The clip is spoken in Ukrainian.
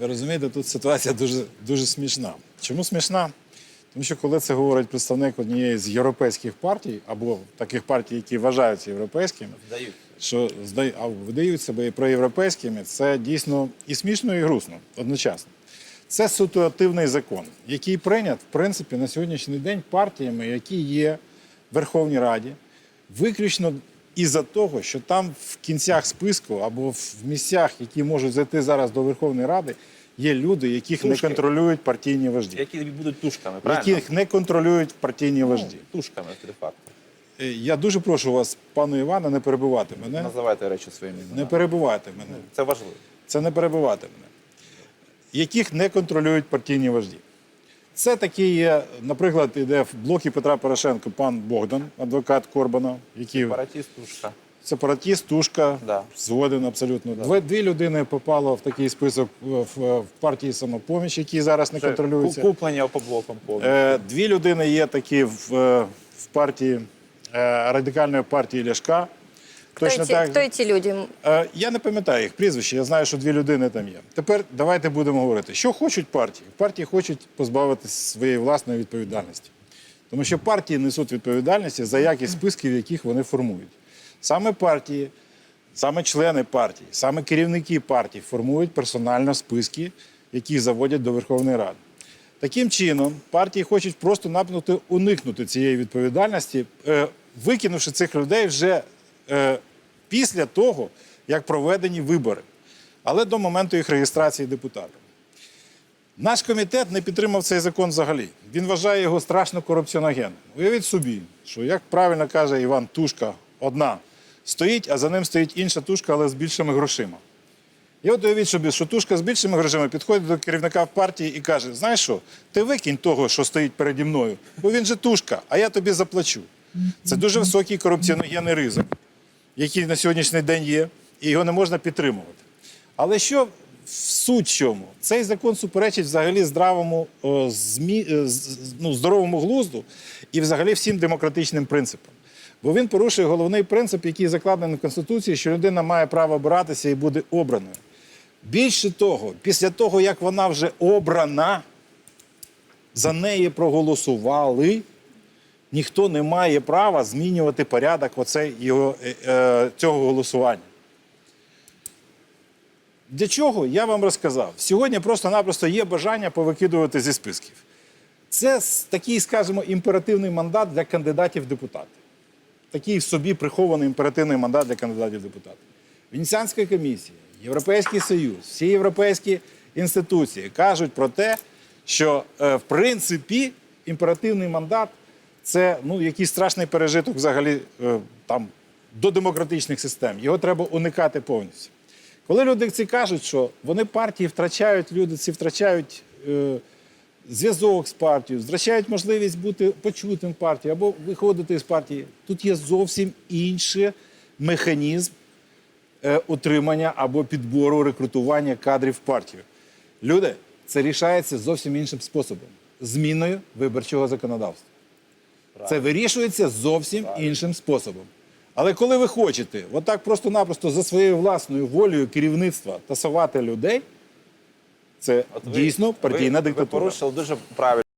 Ви розумієте, тут ситуація дуже, дуже смішна. Чому смішна? Тому що коли це говорить представник однієї з європейських партій, або таких партій, які вважаються європейськими, Здають. що а видають себе і проєвропейськими, це дійсно і смішно, і грустно одночасно. Це ситуативний закон, який прийнят, в принципі, на сьогоднішній день партіями, які є в Верховній Раді, виключно із-за того, що там в кінцях списку або в місцях, які можуть зайти зараз до Верховної Ради, є люди, яких не контролюють партійні вожді, Які будуть тушками, правильно? яких не контролюють партійні вожді. Ну, тушками, де-факто. Е, Я дуже прошу вас, пану Івана, не перебивати мене. Називайте речі своїми Не іменами. перебивайте мене. Це важливо. Це не перебивати мене. Яких не контролюють партійні вожді. Це такий є, наприклад, іде в блокі Петра Порошенка пан Богдан, адвокат Корбана, який Паратіст, тушка. сепаратіст, тушка, Да. згоден абсолютно. Дві, дві людини попало в такий список в, в, партії самопоміч, які зараз не Це контролюються. Куплення по блокам повністю. Е, Дві людини є такі в, в партії е, радикальної партії Ляшка. Кто Точно эти, так. кто эти люди? Е, Я не пам'ятаю їх прізвище, я знаю, що дві людини там є. Тепер давайте будемо говорити, що хочуть партії. Партії хочуть позбавитися своєї власної відповідальності. Тому що партії несуть відповідальність за якість списків, яких вони формують. Саме партії, саме члени партії, саме керівники партій формують персонально списки, які заводять до Верховної Ради. Таким чином, партії хочуть просто напнути уникнути цієї відповідальності, е, викинувши цих людей вже після того, як проведені вибори, але до моменту їх реєстрації депутатом. Наш комітет не підтримав цей закон взагалі. Він вважає його страшно корупціоногенним. Уявіть собі, що, як правильно каже Іван, тушка одна стоїть, а за ним стоїть інша тушка, але з більшими грошима. І от уявіть собі, що тушка з більшими грошима підходить до керівника в партії і каже: знаєш що, ти викинь того, що стоїть переді мною, бо він же тушка, а я тобі заплачу. Це дуже високий корупціоногенний ризик, який на сьогоднішній день є, і його не можна підтримувати. Але що в суть чому? Цей закон суперечить взагалі здравому, о, змі, е, ну, здоровому глузду і взагалі всім демократичним принципам. Бо він порушує головний принцип, який закладений в Конституції, що людина має право обиратися і буде обраною. Більше того, після того, як вона вже обрана, за неї проголосували, ніхто не має права змінювати порядок оцей його, е, е, цього голосування. Для чого? Я вам розказав. Сьогодні просто-напросто є бажання повикидувати зі списків. Це такий, скажімо, імперативний мандат для кандидатів депутати. Такий в собі прихований імперативний мандат для кандидатів в депутати. Венеціанська комісія, Європейський Союз, всі європейські інституції кажуть про те, що е, в принципі імперативний мандат це ну, якийсь страшний пережиток взагалі е, там, до демократичних систем. Його треба уникати повністю. Коли люди ці кажуть, що вони партії втрачають, люди ці втрачають е, зв'язок з партією, втрачають можливість бути почутим в партії або виходити з партії, тут є зовсім інший механізм е, утримання або підбору рекрутування кадрів в партію. Люди, це рішається зовсім іншим способом зміною виборчого законодавства. Це вирішується зовсім іншим способом. Але коли ви хочете отак просто-напросто за своєю власною волею керівництва тасувати людей, це От ви- дійсно партійна ви, диктатура. Ви порушили дуже правильно.